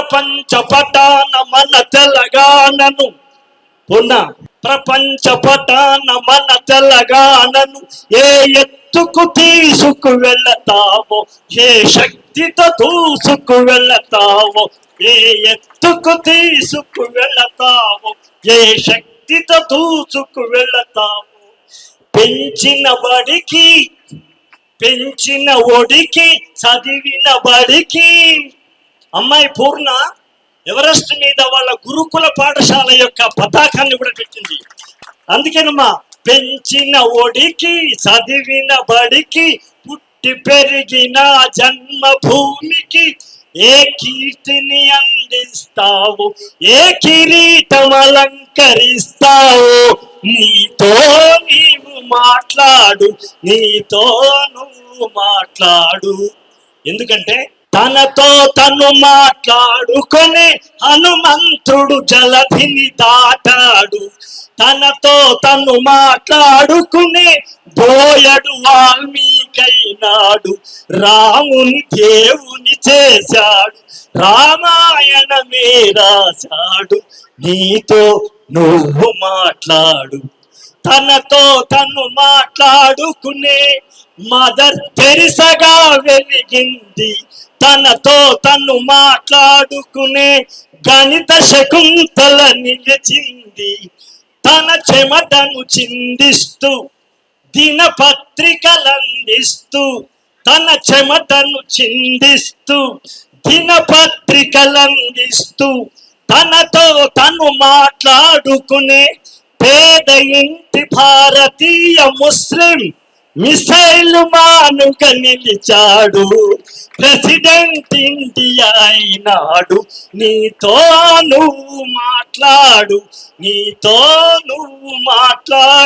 ప్రపంచ పటాన మన తెలంగాణను పున్న ప్రపంచ పటాన మన తెలంగాణను ఏ ఎత్తుకు తీసుకు వెళతావో ఏ శక్తితో దూసుకు వెళతావో ఏ ఎత్తుకు తీసుకు వెళతావో ఏ శక్తితో దూసుకు వెళతావో. పెంచిన బడికి పెంచిన ఒడికి చదివిన బడికి అమ్మాయి పూర్ణ ఎవరెస్ట్ మీద వాళ్ళ గురుకుల పాఠశాల యొక్క పతాకాన్ని కూడా పెట్టింది. అందుకేనమ్మా పెంచిన ఒడికి చదివిన బడికి పుట్టి పెరిగిన జన్మభూమికి ఏ కీర్తిని అందిస్తావు? ఏ కిరీటం అలంకరిస్తావు? నీతో నీవు మాట్లాడు నీతో నువ్వు మాట్లాడు. ఎందుకంటే తనతో తను మాట్లాడుకొని హనుమంతుడు జలధిని దాటాడు. తనతో తను మాట్లాడుకుని బోయడు వాల్మీకైనాడు. రాముని దేవుని చేశాడు. రామాయణమే రాశాడు. నీతో నువ్వు మాట్లాడు. తనతో తను మాట్లాడుకునే మదర్ తెరిసగా వెలిగింది. తనతో తను మాట్లాడుకునే గణిత శకుంతల నిలిచింది. తన చెమటను చిందిస్తూ దినపత్రికలందిస్తూ తన చెమటను చిందిస్తూ దినపత్రికలందిస్తూ తనతో తను మాట్లాడుకునే పేద ఇంటి భారతీయ ముస్లిం మిసైల్ మానుక నిలిచాడు. ప్రెసిడెంట్ ఇండియా అయినాడు. నీతో నువ్వు మాట్లాడు. నీతో నువ్వు మాట్లాడు.